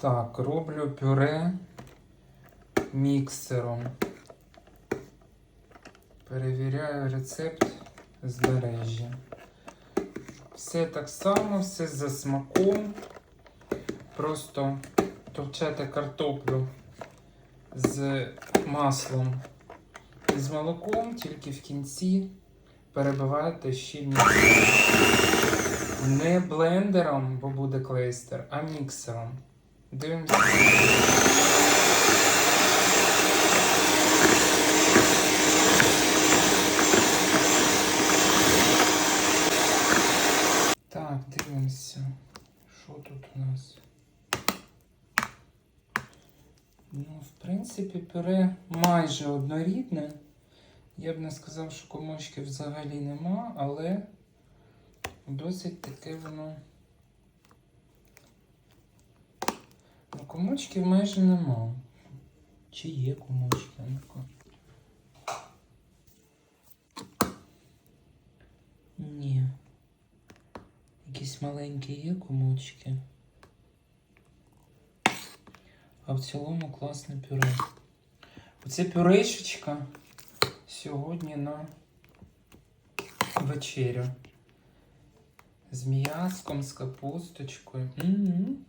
Так, роблю пюре міксером. Перевіряю рецепт з мережі. Все так само, все за смаком. Просто товчете картоплю з маслом і з молоком, тільки в кінці перебиваєте міксером. Не блендером, бо буде клейстер, а міксером. Дивимося. Так, дивимося. Що тут у нас? Ну, в принципі, пюре майже однорідне. Я б не сказав, що комочків взагалі нема, але досить таке воно. Комочків майже нема. Чи є комочки? Ні. Якісь маленькі є комочки. А в цілому класне пюре. Оце пюрешечка сьогодні на вечерю. З м'яском, з капусточкою. М-м.